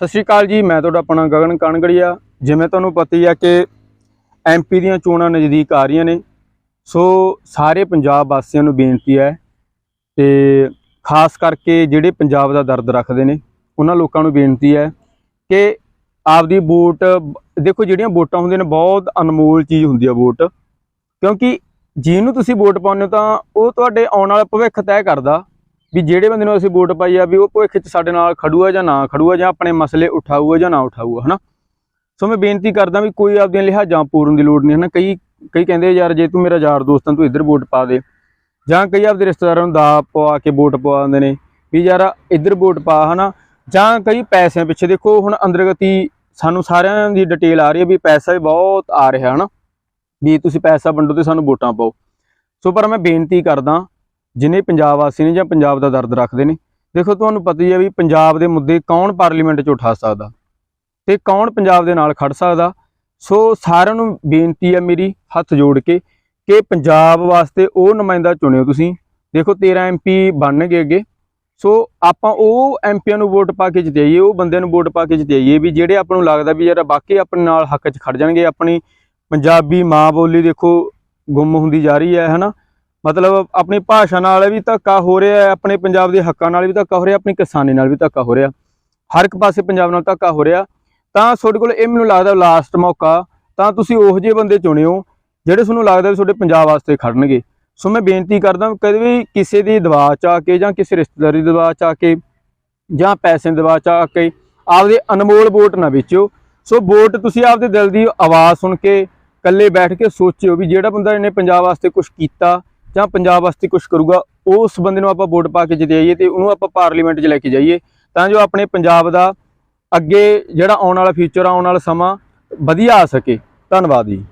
ਸਤਿ ਸ਼੍ਰੀ ਅਕਾਲ ਜੀ, ਮੈਂ ਤੁਹਾਡਾ ਆਪਣਾ ਗਗਨ ਕਣਗੜੀਆ ਜਿਵੇਂ ਤੁਹਾਨੂੰ ਪਤਾ ਹੀ ਆ ਕਿ ਐਮਪੀ ਦੀਆਂ ਚੋਣਾਂ ਨਜ਼ਦੀਕ ਆ ਰਹੀਆਂ ਨੇ। ਸੋ ਸਾਰੇ ਪੰਜਾਬ ਵਾਸੀਆਂ ਨੂੰ ਬੇਨਤੀ ਹੈ ਤੇ ਖਾਸ ਕਰਕੇ ਜਿਹੜੇ ਪੰਜਾਬ ਦਾ ਦਰਦ ਰੱਖਦੇ ਨੇ, ਉਹਨਾਂ ਲੋਕਾਂ ਨੂੰ ਬੇਨਤੀ ਹੈ ਕਿ ਆਪਦੀ ਵੋਟ, ਦੇਖੋ ਜਿਹੜੀਆਂ ਵੋਟਾਂ ਹੁੰਦੀਆਂ ਨੇ, ਬਹੁਤ ਅਨਮੋਲ ਚੀਜ਼ ਹੁੰਦੀ ਆ ਵੋਟ। ਕਿਉਂਕਿ ਜਿਹਨੂੰ ਤੁਸੀਂ ਵੋਟ ਪਾਉਂਦੇ ਹੋ ਤਾਂ ਉਹ ਤੁਹਾਡੇ ਆਉਣ ਵਾਲਾ ਭਵਿੱਖ ਤੈਅ ਕਰਦਾ। ਵੀ ਜਿਹੜੇ ਬੰਦੇ ਨੂੰ ਅਸੀਂ ਵੋਟ ਪਾਈ ਆ ਵੀ ਉਹ ਭਵਿੱਖ 'ਚ ਸਾਡੇ ਨਾਲ ਖੜੂਆ ਜਾਂ ਨਾ ਖੜੂਆ ਜਾਂ ਆਪਣੇ ਮਸਲੇ ਉਠਾਊਗਾ ਜਾਂ ਨਾ ਉਠਾਊਗਾ, ਹਨਾ? ਸੋ ਮੈਂ ਬੇਨਤੀ ਕਰਦਾ ਵੀ ਕੋਈ ਆਪਦੀਆਂ ਲਿਹਾਜ਼ਾਂ ਪੂਰਨ ਦੀ ਲੋੜ ਨਹੀਂ, ਹਨਾ? ਕਈ ਕਈ ਕਹਿੰਦੇ ਯਾਰ, ਜੇ ਤੂੰ ਮੇਰਾ ਯਾਰ ਦੋਸਤ ਹੈ ਤੂੰ ਇੱਧਰ ਵੋਟ ਪਾ ਦੇ। ਜਾਂ ਕਈ ਆਪਦੇ ਰਿਸ਼ਤੇਦਾਰਾਂ ਨੂੰ ਦਾ ਪਵਾ ਕੇ ਵੋਟ ਪਵਾ ਦਿੰਦੇ ਨੇ ਵੀ, ਯਾਰ, ਇੱਧਰ ਵੋਟ ਪਾ, ਹਨਾ? ਜਾਂ ਕਈ ਪੈਸਿਆਂ ਪਿੱਛੇ ਦੇਖੋ, ਹੁਣ ਅੰਦਰਗਤੀ ਸਾਨੂੰ ਸਾਰਿਆਂ ਦੀ ਡਿਟੇਲ ਆ ਰਹੀ ਹੈ ਵੀ ਪੈਸਾ ਵੀ ਬਹੁਤ ਆ ਰਿਹਾ, ਹਨਾ? ਵੀ ਤੁਸੀਂ ਪੈਸਾ ਵੰਡੋ ਤੇ ਸਾਨੂੰ ਵੋਟਾਂ ਪਾਓ। ਸੋ ਪਰ ਮੈਂ ਬੇਨਤੀ ਕਰਦਾ ਜਿਨੇ ਪੰਜਾਬ ਵਾਸੀ ਨੇ ਜਾਂ ਪੰਜਾਬ ਦਾ ਦਰਦ ਰੱਖਦੇ ਨੇ, ਦੇਖੋ ਤੁਹਾਨੂੰ ਪਤਾ ਹੀ ਹੈ ਵੀ ਪੰਜਾਬ ਦੇ ਮੁੱਦੇ ਕੌਣ ਪਾਰਲੀਮੈਂਟ 'ਚ ਉਠਾ ਸਕਦਾ ਤੇ ਕੌਣ ਪੰਜਾਬ ਦੇ ਨਾਲ ਖੜ ਸਕਦਾ। ਸੋ ਸਾਰਿਆਂ ਨੂੰ ਬੇਨਤੀ ਹੈ ਮੇਰੀ ਹੱਥ ਜੋੜ ਕੇ ਕਿ ਪੰਜਾਬ ਵਾਸਤੇ ਉਹ ਨੁਮਾਇੰਦਾ ਚੁਣਿਓ ਤੁਸੀਂ। ਦੇਖੋ 13 ਐਮਪੀ ਬਣਨਗੇ ਅੱਗੇ। ਸੋ ਆਪਾਂ ਉਹ ਐਮਪੀਆਂ ਨੂੰ ਵੋਟ ਪਾ ਕੇ ਜਿਤਾਈਏ, ਉਹ ਬੰਦਿਆਂ ਨੂੰ ਵੋਟ ਪਾ ਕੇ ਜਿਤਾਈਏ ਵੀ ਜਿਹੜੇ ਆਪਾਂ ਨੂੰ ਲੱਗਦਾ ਵੀ ਯਾਰ ਬਾਕੀ ਆਪਣੇ ਨਾਲ ਹੱਕ 'ਚ ਖੜ ਜਾਣਗੇ, ਆਪਣੀ ਪੰਜਾਬੀ ਮਾਂ ਬੋਲੀ ਦੇਖੋ ਗੁੰਮ ਹੁੰਦੀ ਜਾ ਰਹੀ ਹੈ ਹਨਾ ਮਤਲਬ ਆਪਣੀ ਭਾਸ਼ਾ ਨਾਲ ਵੀ ਧੱਕਾ ਹੋ ਰਿਹਾ ਹੈ, ਆਪਣੇ ਪੰਜਾਬ ਦੇ ਹੱਕਾਂ ਨਾਲ ਵੀ ਧੱਕਾ ਹੋ ਰਿਹਾ, ਆਪਣੀ ਕਿਸਾਨੀ ਨਾਲ ਵੀ ਧੱਕਾ ਹੋ ਰਿਹਾ। ਹਰ ਇੱਕ ਪਾਸੇ ਪੰਜਾਬ ਨਾਲ ਧੱਕਾ ਹੋ ਰਿਹਾ। ਤਾਂ ਤੁਹਾਡੇ ਕੋਲ ਇਹ ਮੈਨੂੰ ਲੱਗਦਾ ਲਾਸਟ ਮੌਕਾ। ਤਾਂ ਤੁਸੀਂ ਉਹੋ ਜਿਹੇ ਬੰਦੇ ਚੁਣਿਓ, ਜਿਹੜੇ ਤੁਹਾਨੂੰ ਲੱਗਦਾ ਵੀ ਤੁਹਾਡੇ ਪੰਜਾਬ ਵਾਸਤੇ ਖੜਨਗੇ। ਸੋ ਮੈਂ ਬੇਨਤੀ ਕਰਦਾ ਕਦੇ ਵੀ ਕਿਸੇ ਦੀ ਦਵਾ ਚ ਆ ਕੇ ਜਾਂ ਕਿਸੇ ਰਿਸ਼ਤੇਦਾਰੀ ਦੀ ਦਵਾ ਚ ਆ ਕੇ ਜਾਂ ਪੈਸੇ ਦੀ ਦਵਾ ਚ ਆ ਕੇ ਆਪਦੇ ਅਨਮੋਲ ਵੋਟ ਨਾ ਵੇਚਿਓ। ਸੋ ਵੋਟ ਤੁਸੀਂ ਆਪਦੇ ਦਿਲ ਦੀ ਆਵਾਜ਼ ਸੁਣ ਕੇ, ਇਕੱਲੇ ਬੈਠ ਕੇ ਸੋਚਿਓ ਵੀ ਜਿਹੜਾ ਬੰਦਾ ਇਹਨੇ ਪੰਜਾਬ ਵਾਸਤੇ ਕੁਝ ਕੀਤਾ ਜਾਂ ਪੰਜਾਬ ਵਾਸਤੇ ਕੁਝ ਕਰੂਗਾ, ਉਸ ਬੰਦੇ ਨੂੰ ਆਪਾਂ ਵੋਟ ਪਾ ਕੇ ਜਿਤਾਈਏ ਤੇ ਉਹਨੂੰ ਆਪਾਂ ਪਾਰਲੀਮੈਂਟ 'ਚ ਲੈ ਕੇ ਜਾਈਏ। ਤਾਂ ਜੋ ਆਪਣੇ ਪੰਜਾਬ ਦਾ ਅੱਗੇ ਜਿਹੜਾ ਆਉਣ ਵਾਲਾ ਫਿਊਚਰ ਆਉਣ ਵਾਲਾ ਸਮਾਂ ਵਧੀਆ ਆ ਸਕੇ। ਧੰਨਵਾਦ ਜੀ।